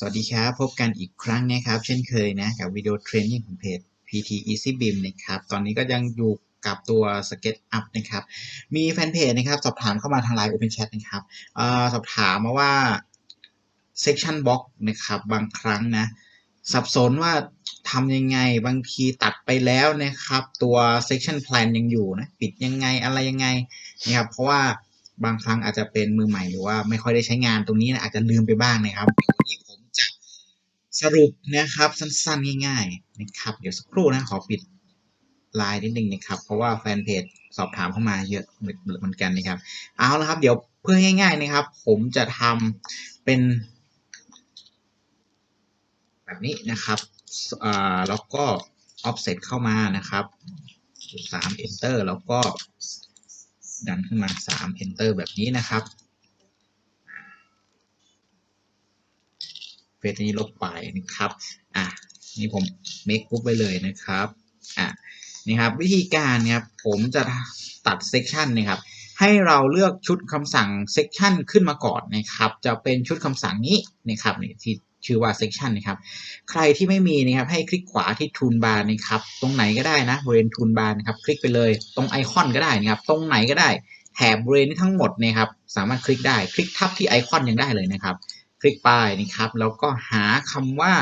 สวัสดีครับ พบกันอีกครั้งนะครับ เช่นเคยนะ กับวิดีโอเทรนนิ่งของเพจ PT Easy Beam นะครับ ตอนนี้ก็ยังอยู่กับตัว SketchUp นะครับ มีแฟนเพจนะครับ สอบถามเข้ามาทาง Line Open Chat นะครับอสอบถามมาว่า Section Box นะครับ บางครั้งนะ สับสนว่าทำยังไงบางทีตัดไปแล้วนะครับ ตัว Section Plan ยังอยู่นะ ปิดยังไงอะไรยังไงนะครับ เพราะว่าบางครั้งอาจจะเป็นมือใหม่หรือว่าไม่ค่อยได้ใช้งานตรงนี้นะอาจจะลืมไปบ้างนะครับวันนี้ผ สรุปนะครับสั้นๆ ง่ายๆนะครับ เดี๋ยวสักครู่นะขอปิดไลน์นิดนึงนะครับ เพราะว่าแฟนเพจสอบถามเข้ามาเยอะเหมือนกันนะครับ เอาละครับเดี๋ยวเพื่อง่ายๆนะครับ ผมจะทำเป็น แบบนี้นะครับแล้วก็ offset เข้ามานะครับ3 enter แล้วก็ดันขึ้นมา 3 enter แบบนี้นะครับ เฟซนี้ลบไปนะครับอะนี่ผม make ปุ๊บไปเลยนะครับอะนี่ครับวิธีการนะครับผมจะตัด section นะครับให้เราเลือกชุดคำสั่ง section ขึ้นมาก่อนนะครับจะเป็นชุดคำสั่งนี้นะครับนี่ที่ชื่อว่า section นะครับ ใครที่ไม่มีนะครับให้คลิกขวาที่ toolbar นะครับ ตรงไหนก็ได้นะบริเวณ toolbar นะครับ คลิกไปเลย ตรงไอคอนก็ได้นะครับ ตรงไหนก็ได้ แถบบริเวณนี้ทั้งหมดนะครับ สามารถคลิกได้ คลิกทับที่ไอคอนยังได้เลยนะครับ คลิกไปนะครับ แล้วก็หาคำว่า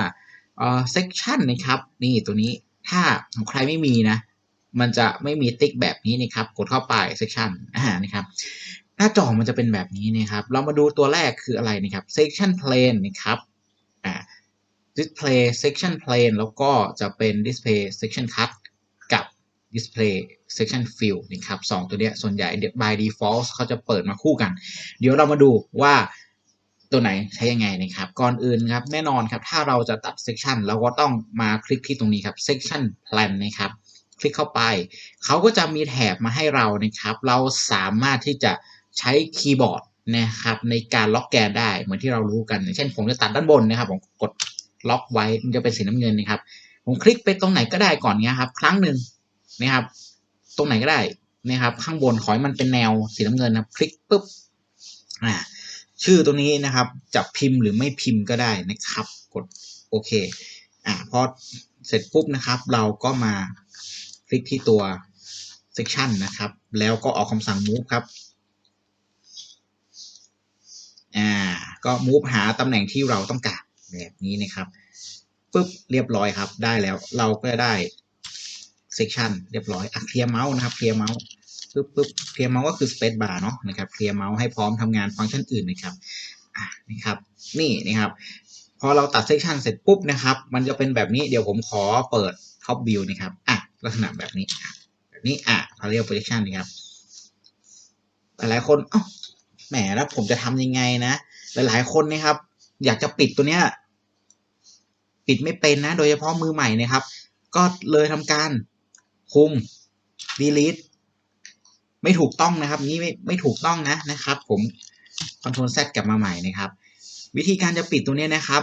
เอ่อ section นะครับ นี่ตัวนี้ถ้าของใครไม่มีนะ มันจะไม่มีติ๊กแบบนี้นะครับ กดเข้าไป section อ่านะครับ หน้าจอมันจะเป็นแบบนี้นะครับ เรามาดูตัวแรกคืออะไรนะครับ section plane นะครับอ่า display section plane แล้วก็จะเป็น display section cut กับ display section fill นะครับสองตัวเนี้ยส่วนใหญ่ by default เขาจะเปิดมาคู่กัน เดี๋ยวเรามาดูว่า ตัวไหนใช้ยังไงนะครับ ก่อนอื่นครับแน่นอนครับ ถ้าเราจะตัด section เราก็ต้องมาคลิกที่ตรงนี้ครับ section plan นะครับ คลิกเข้าไป เขาก็จะมีแถบมาให้เรานะครับ เราสามารถที่จะใช้คีย์บอร์ดนะครับในการล็อกแกนได้เหมือนที่เรารู้กันอย่างเช่นผมจะตัดด้านบนนะครับ ผมกดล็อกไว้มันจะเป็นสีน้ำเงินนะครับ ผมคลิกไปตรงไหนก็ได้ก่อนเนี้ยครับ ครั้งหนึ่งนะครับ ตรงไหนก็ได้นะครับ ข้างบนขอให้มันเป็นแนวสีน้ำเงินนะครับคลิกปุ๊บอ่า ชื่อตัวนี้นะครับจะพิมพ์หรือไม่พิมพ์ก็ได้นะครับ กดโอเคอ่าพอเสร็จปุ๊บนะครับ เราก็มาคลิกที่ตัว section นะครับ แล้วก็ออกคำสั่ง move ครับอ่าก็ move หาตำแหน่งที่เราต้องการแบบนี้นะครับปุ๊บเรียบร้อยครับ ได้แล้วเราก็ได้ section เรียบร้อยอะเคลียร์เมาส์นะครับเคลียร์เมาส์ ปุ๊บปุ๊บเคลียร์เมาส์ก็คือ space bar เนาะนะครับเคลียร์เมาส์ให้พร้อมทำงานฟังก์ชันอื่นนะครับอะนะครับนี่นะครับพอเราตัด section เสร็จปุ๊บนะครับมันจะเป็นแบบนี้เดี๋ยวผมขอเปิด top view นะครับอะลักษณะแบบนี้แบบนี้อะ parallel projection นะครับหลายๆคนเอ้าแหมแล้วผมจะทำยังไงนะ หลายๆคนนะครับ อยากจะปิดตัวเนี้ยปิดไม่เป็นนะ โดยเฉพาะมือใหม่นะครับ ก็เลยทำการคุม delete ไม่ถูกต้องนะครับ นี่ไม่ไม่ถูกต้องนะนะครับ ผม Ctrl Z กลับมาใหม่นะครับ วิธีการจะปิดตัวนี้นะครับ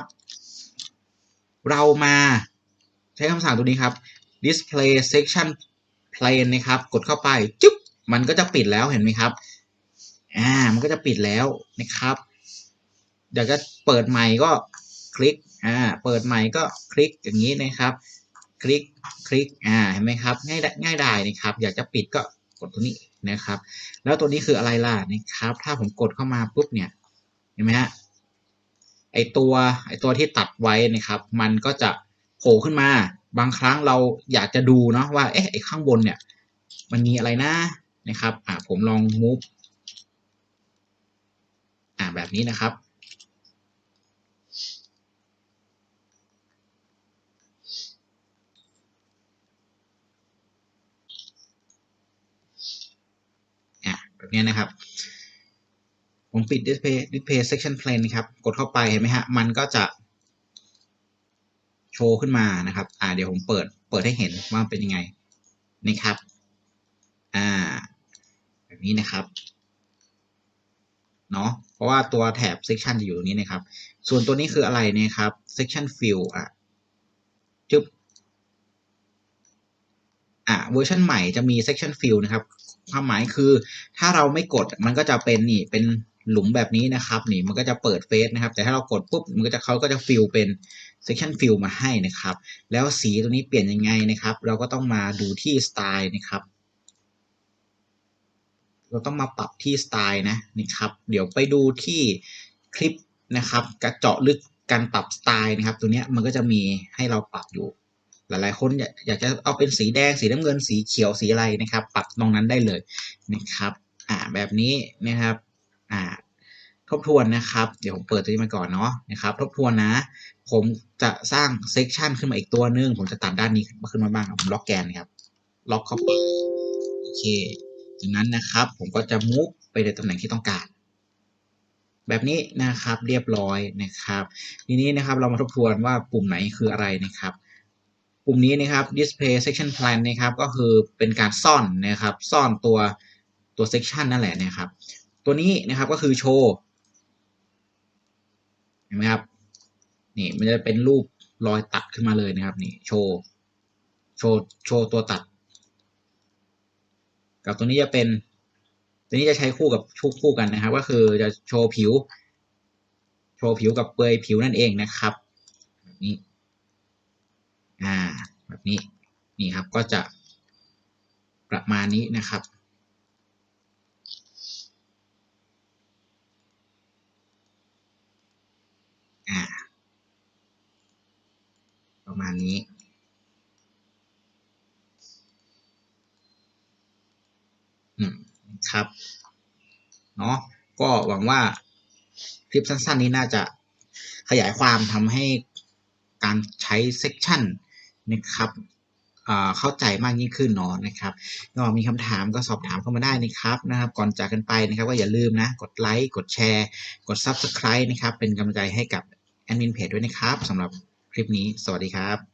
เรามาใช้คำสั่งตัวนี้ครับ display section plane นะครับ กดเข้าไปจุ๊บมันก็จะปิดแล้วเห็นไหมครับ อ่า มันก็จะปิดแล้วนะครับอยากจะเปิดใหม่ก็คลิก อ่า เปิดใหม่ก็คลิกอย่างนี้นะครับ คลิก คลิก อ่า เห็นไหมครับ ง่ายง่ายได้นะครับ อยากจะปิดก็ ดตัวนี้นะครับ แล้วตัวนี้คืออะไรล่ะนะครับ ถ้าผมกดเข้ามาปุ๊บเนี่ยเห็นไหมฮะไอตัวไอตัวที่ตัดไว้นะครับ มันก็จะโผล่ขึ้นมา บางครั้งเราอยากจะดูเนาะว่าเอ๊ะไอข้างบนเนี่ย มันมีอะไรนะนะครับ อ่าผมลอง move อ่าแบบนี้นะครับ อะแบบนี้นะครับ ผมปิด display display section plane นะครับ กดเข้าไปเห็นไหมฮะ มันก็จะโชว์ขึ้นมานะครับ อ่า เดี๋ยวผมเปิด เปิดให้เห็นว่าเป็นยังไงนะครับ อ่า แบบนี้นะครับ เนาะ เพราะว่าตัวแถบ section จะอยู่ตรงนี้นะครับ ส่วนตัวนี้คืออะไรนะครับ section fill อะ จึ๊บ อ่าเวอร์ชันใหม่จะมี section fill นะครับความหมายคือถ้าเราไม่กดมันก็จะเป็นนี่เป็นหลุมแบบนี้นะครับนี่มันก็จะเปิดเฟซนะครับ แต่ถ้าเรากดปุ๊บมันก็จะเขาก็จะฟิลเป็น section fill มาให้นะครับ แล้วสีตัวนี้เปลี่ยนยังไงนะครับ เราก็ต้องมาดูที่สไตล์นะครับ เราต้องมาปรับที่สไตล์นะนะครับ เดี๋ยวไปดูที่คลิปนะครับกระเจาะลึกการปรับสไตล์นะครับ ตัวเนี้ยมันก็จะมีให้เราปรับอยู่ ลายๆ คนอยากจะเอาเป็นสีแดงสีน้ำเงินสีเขียวสีอะไรนะครับปรับตรงนั้นได้เลยนะครับอ่าแบบนี้นะครับอ่าทบทวนนะครับ เดี๋ยวผมเปิดตัวนี้มาก่อนเนาะนะครับทบทวนนะ ผมจะสร้างเซกชันขึ้นมาอีกตัวหนึง ผมจะตัดด้านนี้ขึ้นมาบ้างผมล็อกแกนนะครับ ล็อกเข้าไปโอเคจากนั้นนะครับ ผมก็จะมุกไปในตำแหน่งที่ต้องการ แบบนี้นะครับเรียบร้อยนะครับ ทีนี้นะครับเรามาทบทวนว่าปุ่มไหนคืออะไรนะครับ ปุ่มนี้นะครับ display section plan นะครับ ก็คือเป็นการซ่อนนะครับ ซ่อนตัวตัว section นั่นแหละนะครับ ตัวนี้นะครับก็คือโชว์ เห็นไหมครับ นี่มันจะเป็นรูปรอยตัดขึ้นมาเลยนะครับ นี่โชว์ โชว์ โชว์ตัวตัด กับตัวนี้จะเป็น ตัวนี้จะใช้คู่กับชุกคู่กันนะครับ ก็คือจะโชว์ผิว โชว์ผิวกับเปลือยผิวนั่นเองนะครับ แบบนี้ อ่าแบบนี้นี่ครับก็จะประมาณนี้นะครับ อ่า ประมาณนี้อืมครับเนาะก็หวังว่าคลิปสั้นๆนี้น่าจะขยายความทำให้ การใช้เซกชันนะครับเข้าใจมากยิ่งขึ้นเนาะนะครับก็มีคำถามก็สอบถามเข้ามาได้นะครับนะครับ ก่อนจากกันไปนะครับก็อย่าลืมนะ กดไลค์ กดแชร์ กด Subscribe นะครับ เป็นกำลังใจให้กับแอดมินเพจด้วยนะครับสำหรับคลิปนี้ สวัสดีครับ